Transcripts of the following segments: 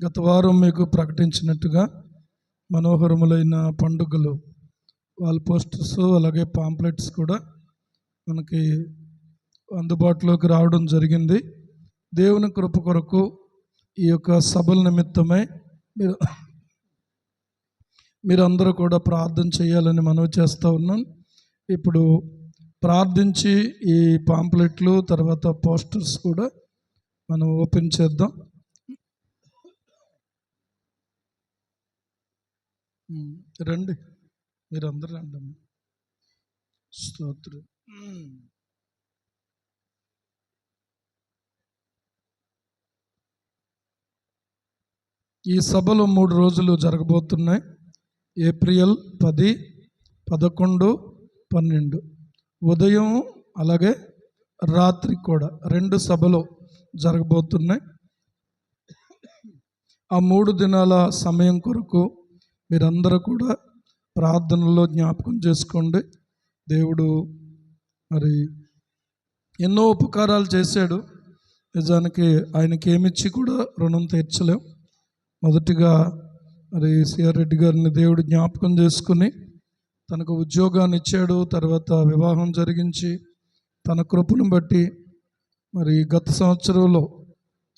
గత వారం మీకు ప్రకటించినట్టుగా మనోహరములైన పండుగలు వాల్ పోస్టర్స్ అలాగే పాంప్లెట్స్ కూడా మనకి అందుబాటులోకి రావడం జరిగింది. దేవుని కృప కొరకు ఈ యొక్క సభల నిమిత్తమై మీరు మీరందరూ కూడా ప్రార్థన చేయాలని మనవి చేస్తూ ఉన్నాను ఇప్పుడు ప్రార్థించి ఈ పాంప్లెట్లు తర్వాత పోస్టర్స్ కూడా మనం ఓపెన్ చేద్దాం. రండి. మీరందరూ రండి అమ్మ. స్తోత్రం. ఈ సభలు మూడు రోజులు జరగబోతున్నాయి. ఏప్రిల్ పది పదకొండు పన్నెండు. ఉదయం అలాగే రాత్రి కూడా రెండు సభలు జరగబోతున్నాయి. ఆ మూడు దినాల సమయం కొరకు మీరందరూ కూడా ప్రార్థనలో జ్ఞాపకం చేసుకోండి. దేవుడు మరి ఎన్నో ఉపకారాలు చేశాడు. నిజానికి ఆయనకి ఏమిచ్చి కూడా రుణం తీర్చలేం. మొదటిగా మరి సిఆర్ రెడ్డి గారిని దేవుడు జ్ఞాపకం చేసుకుని తనకు ఉద్యోగాన్ని ఇచ్చాడు. తర్వాత వివాహం జరిగించి తన కృపను బట్టి మరి గత సంవత్సరంలో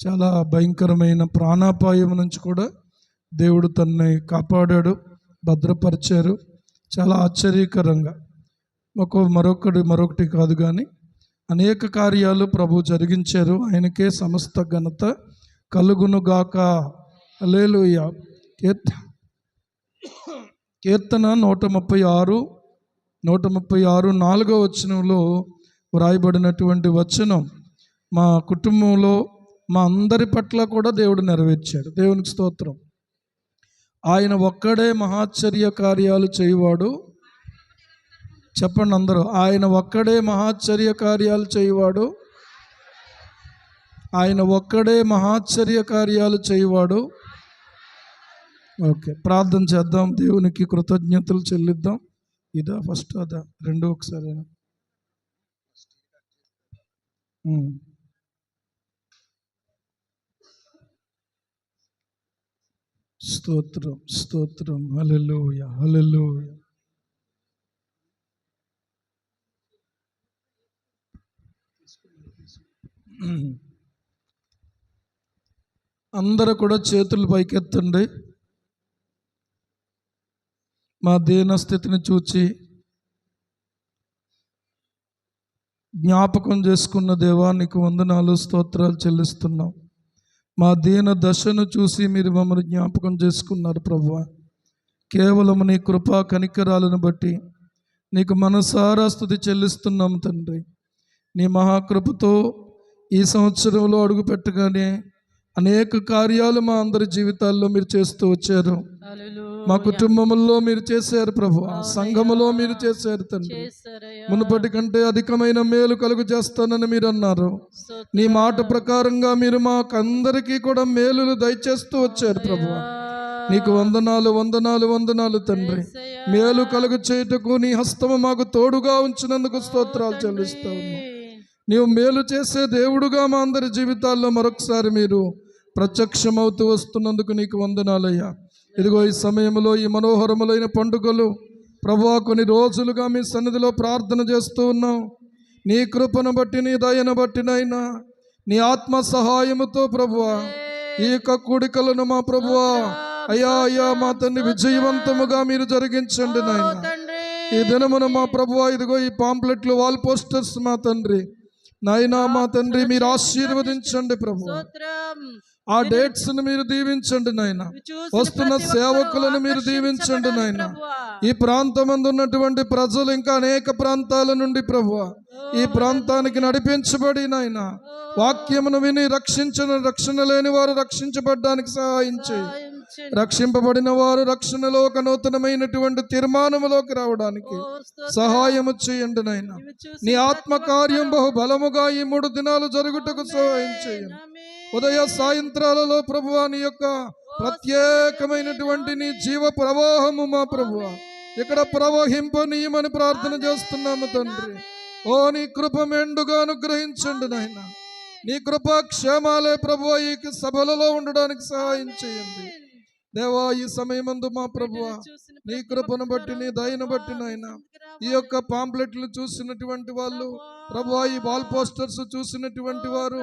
చాలా భయంకరమైన ప్రాణాపాయం నుంచి కూడా దేవుడు తనని కాపాడాడు భద్రపరిచారు. చాలా ఆశ్చర్యకరంగా. ఒక మరొకటి మరొకటి కాదు కానీ అనేక కార్యాలు ప్రభు జరిగించారు. ఆయనకే సమస్త ఘనత కలుగునుగాక. అలేలుయ కీర్త కీర్తన నూట ముప్పై ఆరు నూట ముప్పై ఆరు నాలుగో వచనంలో వ్రాయబడినటువంటి వచనం మా కుటుంబంలో మా అందరి పట్ల కూడా దేవుడు నెరవేర్చాడు. దేవునికి స్తోత్రం. ఆయన ఒక్కడే మహాశ్చర్య కార్యాలు చేయవాడు. చెప్పండి అందరూ ఆయన ఒక్కడే మహాశ్చర్య కార్యాలు చేయవాడు. ఆయన ఒక్కడే మహాశ్చర్య కార్యాలు చేయవాడు. ఓకే ప్రార్థన చేద్దాం దేవునికి కృతజ్ఞతలు చెల్లిద్దాం. ఇదా ఫస్ట్ అదా రెండు ఒకసారి స్తోత్రం స్తోత్రం. హలలోయ హలలోయ అందరూ కూడా చేతులు పైకెత్తండి. మా దీనస్థితిని చూచి జ్ఞాపకం చేసుకున్న దేవానికి వందనాలు స్తోత్రాలు చెల్లిస్తున్నాం. మా దీన దశను చూసి మీరు మమ్మల్ని జ్ఞాపకం చేసుకున్నారు ప్రభు కేవలం నీ కృపా కనికరాలను బట్టి నీకు మనసారా స్థుతి చెల్లిస్తున్నాం తండ్రి. నీ మహాకృపతో ఈ సంవత్సరంలో అడుగుపెట్టగానే అనేక కార్యాలు మా అందరి జీవితాల్లో మీరు చేస్తూ వచ్చారు. మా కుటుంబముల్లో మీరు చేశారు ప్రభు. సంఘములో మీరు చేశారు తండ్రి. మునుపటి కంటే అధికమైన మేలు కలుగు చేస్తానని మీరు అన్నారు. నీ మాట ప్రకారంగా మీరు మాకందరికీ కూడా మేలులు దయచేస్తూ వచ్చారు ప్రభు. నీకు వందనాలు వందనాలు వందనాలు తండ్రి. మేలు కలుగు చేయుటకు నీ హస్తము మాకు తోడుగా ఉంచినందుకు స్తోత్రాలు చెల్లిస్తా ఉన్నాం. నీవు మేలు చేసే దేవుడుగా మా అందరి జీవితాల్లో మరొకసారి మీరు ప్రత్యక్షమవుతూ వస్తున్నందుకు నీకు వందనాలయ్యా. ఇదిగో ఈ సమయంలో ఈ మనోహరములైన పండుగలు ప్రభా కొన్ని రోజులుగా మీ సన్నిధిలో ప్రార్థన చేస్తూ ఉన్నాం. నీ కృపను బట్టి నీ దయను బట్టి నైనా నీ ఆత్మ సహాయముతో ప్రభువా ఈ యొక్క కూడికలను మా ప్రభువా అయ్యా అయ్యా మా తండ్రి విజయవంతముగా మీరు జరిగించండి నాయన. ఈ దినమున మా ప్రభువా ఇదిగో ఈ పాంప్లెట్లు వాల్ పోస్టర్స్ మా తండ్రి. నాయనా మా తండ్రి మీరు ఆశీర్వదించండి. ప్రభు ఆ డేట్స్ను మీరు దీవించండి నాయన. వస్తున్న సేవకులను మీరు దీవించండి నాయన. ఈ ప్రాంతమందు ఉన్నటువంటి ప్రజలు ఇంకా అనేక ప్రాంతాల నుండి ప్రభు ఈ ప్రాంతానికి నడిపించబడి నాయన. వాక్యమును విని రక్షించిన రక్షణ లేని వారు రక్షించబడ్డానికి సహాయం చేయి రక్షింపబడిన వారు రక్షణలో ఒక నూతనమైనటువంటి తీర్మానములోకి రావడానికి సహాయము చేయండి నాయన. నీ ఆత్మ కార్యం బహు బలముగా ఈ మూడు దినాలు జరుగుటకు సహాయం చేయండి. ఉదయ సాయంత్రాలలో ప్రభువా నీ యొక్క ప్రత్యేకమైనటువంటి నీ జీవ ప్రవాహము మా ప్రభువా. ఇక్కడ ప్రవహింపనీయమని ప్రార్థన చేస్తున్నాము తండ్రి. ఓ నీ కృప మెండుగా అనుగ్రహించండి నాయన. నీ కృపా క్షేమాలే ప్రభు ఈ సభలలో ఉండడానికి సహాయం చేయండి. దేవా ఈ సమయమందు మా ప్రభువ నీ కృపను బట్టి నీ దయను బట్టి నాయన. ఈ యొక్క పాంప్లెట్లు చూసినటువంటి వాళ్ళు ప్రభు ఈ వాల్ పోస్టర్స్ చూసినటువంటి వారు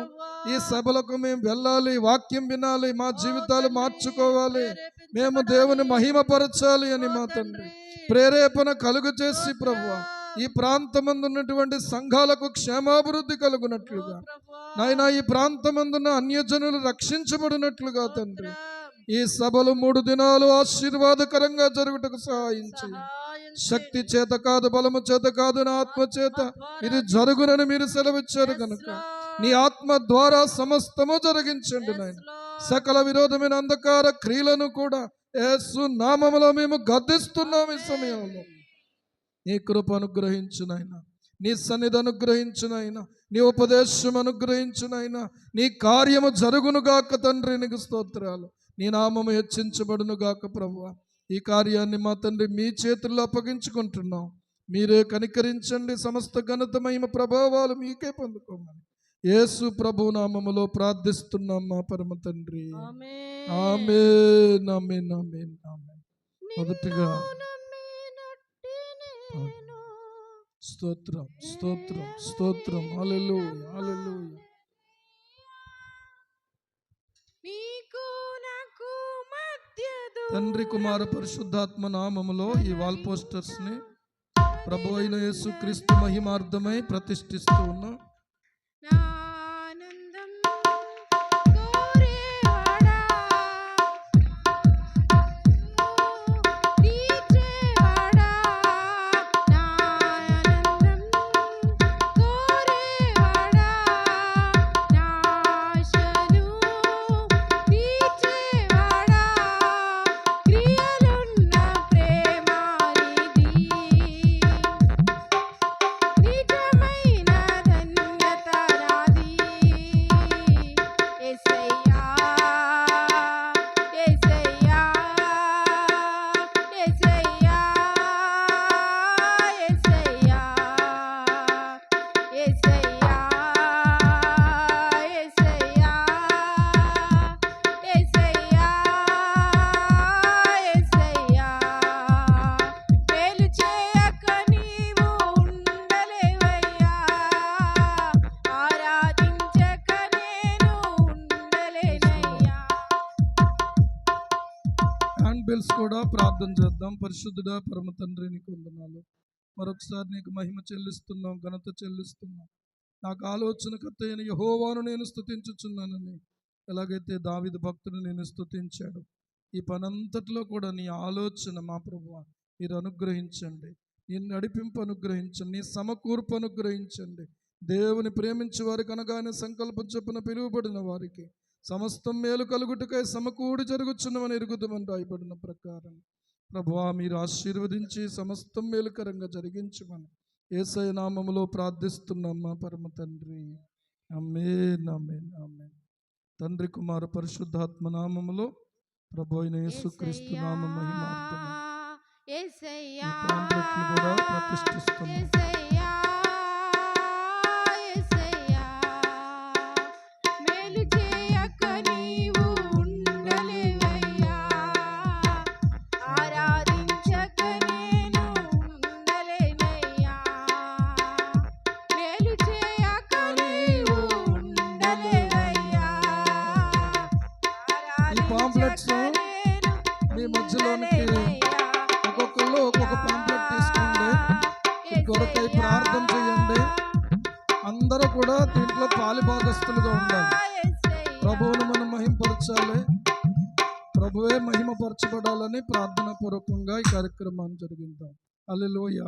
ఈ సభలకు మేము వెళ్ళాలి వాక్యం వినాలి మా జీవితాలు మార్చుకోవాలి. మేము దేవుని మహిమపరచాలి అని మా తండ్రి ప్రేరేపణ కలుగు చేసి ప్రభు ఈ ప్రాంతమందు ఉన్నటువంటి సంఘాలకు క్షేమాభివృద్ధి కలుగునట్లుగా. నాయన ఈ ప్రాంతమందున్న అన్యజనులు రక్షించబడినట్లుగా తండ్రి. ఈ సభలు మూడు దినాలు ఆశీర్వాదకరంగా జరుగుటకు సహాయం చేయండి శక్తి చేత కాదు బలము చేత కాదు నా ఆత్మ చేత ఇది జరుగునని మీరు సెలవిచ్చారు కనుక నీ ఆత్మ ద్వారా సమస్తము జరిగించండి నాయన. సకల విరోధమైన అంధకార క్రియలను కూడా యేసు నామములో మేము గద్దిస్తున్నాం ఈ సమయంలో. నీ కృప అనుగ్రహించు నాయన. నీ సన్నిధి అనుగ్రహించు నాయన. నీ ఉపదేశం అనుగ్రహించు నాయన. నీ కార్యము జరుగును గాక తండ్రి నీకు స్తోత్రాలు. నీ నామము హెచ్చించబడును గాక ప్రభువ ఈ కార్యాన్ని మా తండ్రి మీ చేతుల్లో అప్పగించుకుంటున్నాం. మీరే కనికరించండి. సమస్త ఘనత మహిమ ప్రభావాలు మీకే పొందుకోమని. యేసు ప్రభు నామములో ప్రార్థిస్తున్నాం మా పరమ తండ్రి. ఆమె మొదటిగా స్తోత్రం స్తోత్రం స్తోత్రం. హల్లెలూయా హల్లెలూయా. తండ్రి కుమార పరిశుద్ధాత్మ నామములో ఈ వాల్ పోస్టర్స్ని ప్రభు అయిన యేసు క్రీస్తు మహిమార్థమై ప్రతిష్ఠిస్తూ ఉన్నాం. హ్యాండ్ కూడా ప్రార్థన చేద్దాం. పరిశుద్ధుడా పరమ తండ్రి నీకు వందనాలు. మరొకసారి నీకు మహిమ చెల్లిస్తున్నాం ఘనత చెల్లిస్తున్నాం. నాకు ఆలోచనకర్త అయిన యహోవాను నేను స్థుతించుచున్నానని ఎలాగైతే దావిద భక్తుడు నేను స్తుతించాడు. ఈ పనంతటిలో కూడా నీ ఆలోచన మా ప్రభు మీరు అనుగ్రహించండి. నీ నడిపింపు అనుగ్రహించండి. నీ సమకూర్పు అనుగ్రహించండి. దేవుని ప్రేమించే వారికి అనగానే సంకల్పం చొప్పున పిలువబడిన వారికి సమస్తం మేలు కలుగుటకై సమకూడి జరుగుచున్నవని ఎరుగుదమని రాయబడిన ప్రకారం. ప్రభువా మీరు ఆశీర్వదించి సమస్తం మేలుకరంగా జరిగించమని ఏసై నామములో ప్రార్థిస్తున్నాం మా పరమ తండ్రి. తండ్రి కుమార పరిశుద్ధాత్మ నామములో ప్రభు అయిన యేసుక్రీస్తు నామ మహిమార్థమే. కూడా ప్రతిష్ఠిస్తున్నాం. అల్లెలోయ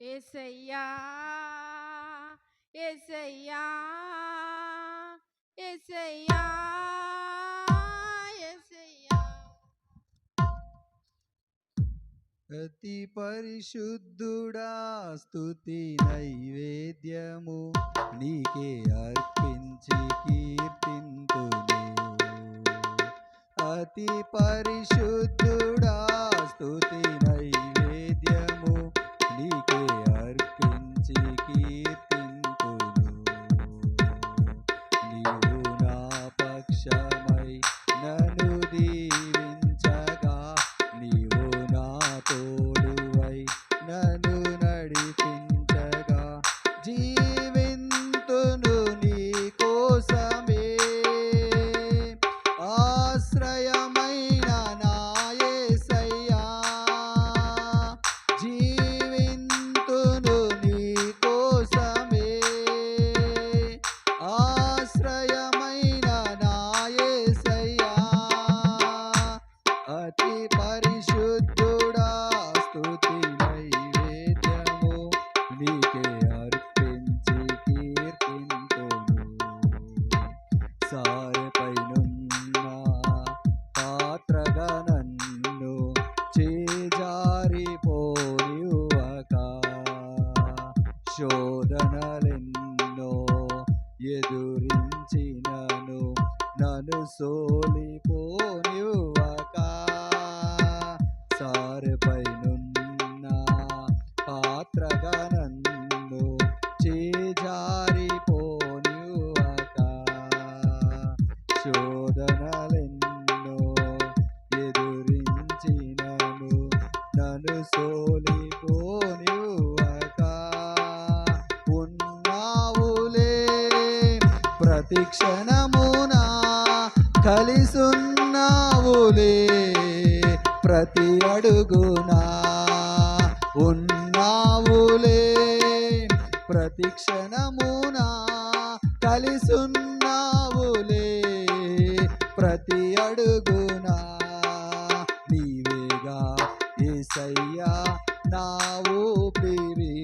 ఏసయ్యా ఏసయ్యా ఏసయ్యా అతి పరిశుద్ధుడా స్తుతి నైవేద్యము నీకే అర్పించి కీర్తింతును. అతి పరిశుద్ధుడా స్తుతి పాత్రగా నన్ను చేజారిపోనివ్వక. శోధనలెన్నో ఎదురించినను నన్ను సోలిపోనివ్వక. ఉన్నావులే ప్రతి క్షణమునా కలిసున్నావులే ప్రతి అడుగునా. ఉన్నావులే ప్రతి క్షణమునా కలిసున్నావులే. ప్రతి అడుగునా నీవేగా ఏసయ్యా నా ఊపిరి.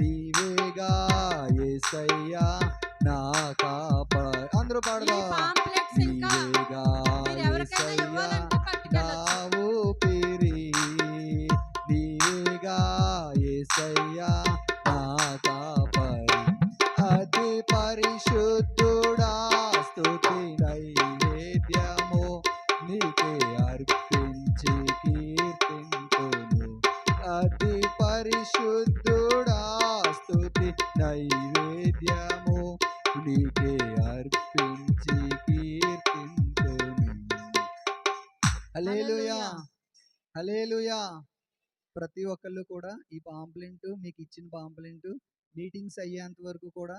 నీవేగా ఏసయ్యా నా కాప అందరూ పాడదా. నీకే అర్పించి కీర్తింతును. ప్రతి ఒక్కళ్ళు కూడా ఈ పాంప్లెంట్ మీకు ఇచ్చిన పాంప్లెంట్ మీటింగ్స్ అయ్యేంత వరకు కూడా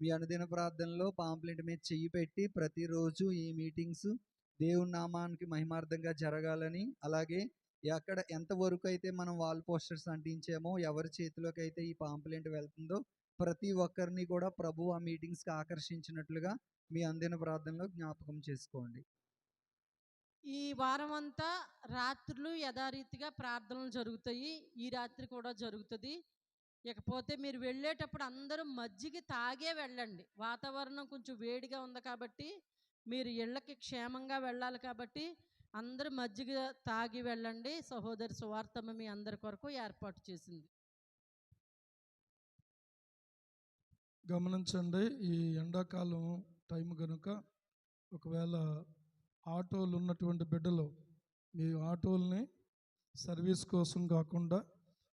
మీ అనుదిన ప్రార్థనలో పాంప్లెంట్ మీద చెయ్యి పెట్టి ప్రతిరోజు ఈ మీటింగ్స్ దేవుని నామానికి మహిమార్థంగా జరగాలని అలాగే ఎక్కడ ఎంత వరకు అయితే మనం వాల్ పోస్టర్స్ అంటించామో ఎవరి చేతిలోకి అయితే ఈ పాంప్లెంట్ వెళ్తుందో ప్రతి ఒక్కరిని కూడా ప్రభు ఆ మీటింగ్స్కి ఆకర్షించినట్లుగా మీ అందిన ప్రార్థనలో జ్ఞాపకం చేసుకోండి. ఈ వారం అంతా రాత్రులు యథారీతిగా ప్రార్థనలు జరుగుతాయి. ఈ రాత్రి కూడా జరుగుతుంది. ఇకపోతే మీరు వెళ్ళేటప్పుడు అందరూ మజ్జిగ తాగే వెళ్ళండి. వాతావరణం కొంచెం వేడిగా ఉంది కాబట్టి మీరు ఇళ్ళకి క్షేమంగా వెళ్ళాలి కాబట్టి అందరూ మజ్జిగ తాగి వెళ్ళండి. సహోదరి సువార్తమ్మ మీ అందరి కొరకు ఏర్పాటు చేసింది. గమనించండి ఈ ఎండాకాలం టైం కనుక ఒకవేళ ఆటోలు ఉన్నటువంటి బిడ్డలు మీ ఆటోల్ని సర్వీస్ కోసం కాకుండా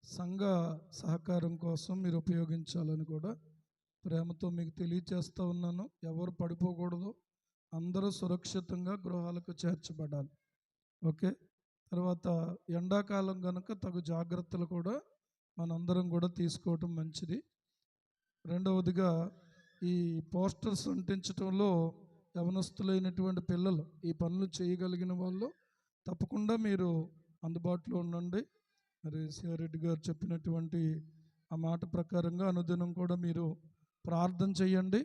సంఘ సహకారం కోసం మీరు ఉపయోగించాలని కూడా ప్రేమతో మీకు తెలియచేస్తూ ఉన్నాను. ఎవరు పడిపోకూడదు. అందరూ సురక్షితంగా గృహాలకు చేర్చబడాలి. ఓకే? తర్వాత ఎండాకాలం కనుక తగు జాగ్రత్తలు కూడా మనందరం కూడా తీసుకోవటం మంచిది. రెండవదిగా ఈ పోస్టర్స్ అంటించడంలో యవనస్తులైనటువంటి పిల్లలు ఈ పనులు చేయగలిగిన వాళ్ళు తప్పకుండా మీరు అందుబాటులో ఉండండి. మరి శివారెడ్డి గారు చెప్పినటువంటి ఆ మాట ప్రకారంగా అనుదినం కూడా మీరు ప్రార్థన చేయండి.